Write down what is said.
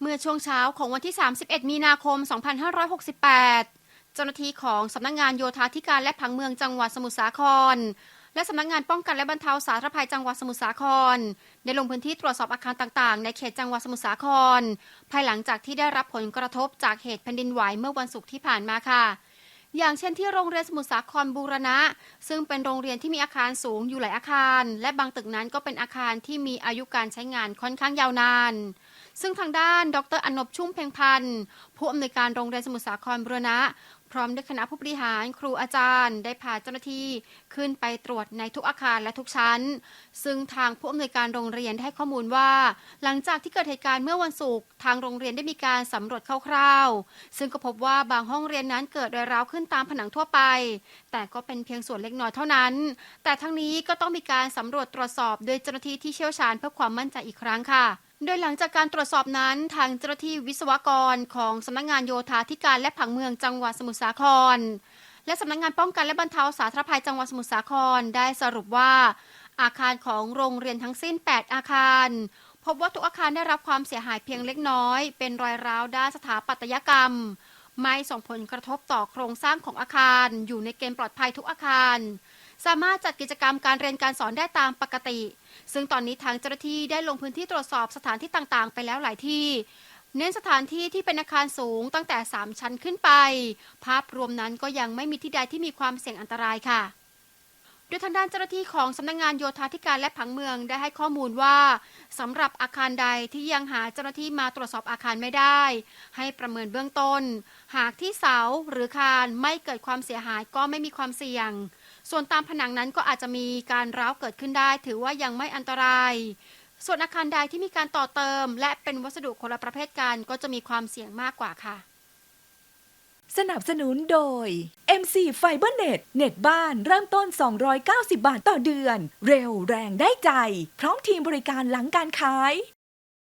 เมื่อช่วงเช้าของวันที่ 31 มีนาคม 2568 เจ้าหน้าที่ของสำนักงงานโยธาธิการและผังเมืองจังหวัดสมุทรสาคร และสำนักงงานป้องกันและบรรเทาสาธารณภัยจังหวัดสมุทรสาคร ได้ลงพื้นที่ตรวจสอบอาคารต่างๆ ในเขตจังหวัดสมุทรสาคร ภายหลังจากที่ได้รับผลกระทบจากเหตุแผ่นดินไหวเมื่อวันศุกร์ที่ผ่านมาค่ะอย่างเช่นที่โรงเรียนสมุทรสาครบูรณะ ซึ่งเป็นโรงเรียนที่มีอาคารสูงอยู่หลายอาคาร และบางตึกนั้นก็เป็นอาคารที่มีอายุการใช้งานค่อนข้างยาวนาน ซึ่งทางด้าน ดรอนบชุ่มเพ็งพันธ์ผู้อำนวยการโรงเรียนสมุทรสาครบรณะ พร้อมด้วยคณะผู้บริหารครูอาจารย์ ได้พาเจ้าหน้าที่ขึ้นไปตรวจในทุกอาคารและทุกชั้น ซึ่งทางผู้อำนวยการโรงเรียนได้ให้ข้อมูลว่า หลังจากที่เกิดเหตุการณ์เมื่อวันศุกร์ทางโรงเรียนได้มีการสำรวจคร่าวๆ ซึ่งก็พบว่าบางห้องเรียนนั้นเกิดรอยร้าวขึ้นตามผนังทั่วไป แต่ก็เป็นเพียงส่วนเล็กน้อยเท่านั้น แต่ทั้งนี้ก็ต้องมีการสำรวจตรวจสอบโดยเจ้าหน้าที่ที่เชี่ยวชาญเพื่อความมั่นใจอีกครั้งค่ะ โดยหลังจากการตรวจสอบนั้นทางเจ้าหน้าที่วิศวกรของสำนักงานโยธาธิการและผังเมืองจังหวัดสมุทรสาคร และสำนักงานป้องกันและบรรเทาสาธารณภัยจังหวัดสมุทรสาครได้สรุปว่า อาคารของโรงเรียนทั้งสิ้น 8 อาคาร พบว่าทุกอาคารได้รับความเสียหายเพียงเล็กน้อย เป็นรอยร้าวด้านสถาปัตยกรรม ไม่ส่งผลกระทบต่อโครงสร้างของอาคาร อยู่ในเกณฑ์ปลอดภัยทุกอาคาร สามารถจัดกิจกรรมการเรียนการสอนได้ตามปกติ ซึ่งตอนนี้ทางเจ้าหน้าที่ได้ลงพื้นที่ตรวจสอบสถานที่ต่างๆ ไปแล้วหลายที่ เน้นสถานที่ที่เป็นอาคารสูงตั้งแต่ 3 ชั้นขึ้นไป ภาพรวมนั้นก็ยังไม่มีที่ใดที่มีความเสี่ยงอันตรายค่ะโดยทางด้านเจ้าหน้าที่ของสำนักงงานโยธาธิการและผังเมืองได้ให้ข้อมูลว่าสำหรับอาคารใดที่ยังหาเจ้าหน้าที่มาตรวจสอบอาคารไม่ได้ ให้ประเมินเบื้องต้น หากที่เสาหรือคานไม่เกิดความเสียหายก็ไม่มีความเสี่ยง ส่วนตามผนังนั้นก็อาจจะมีการร้าวเกิดขึ้นได้ ถือว่ายังไม่อันตราย ส่วนอาคารใดที่มีการต่อเติม และเป็นวัสดุคนละประเภทกันก็จะมีความเสี่ยงมากกว่าค่ะ สนับสนุนโดย MC FiberNet เน็ตบ้านเริ่มต้น 290 บาทต่อเดือน เร็วแรงได้ใจ พร้อมทีมบริการหลังการขาย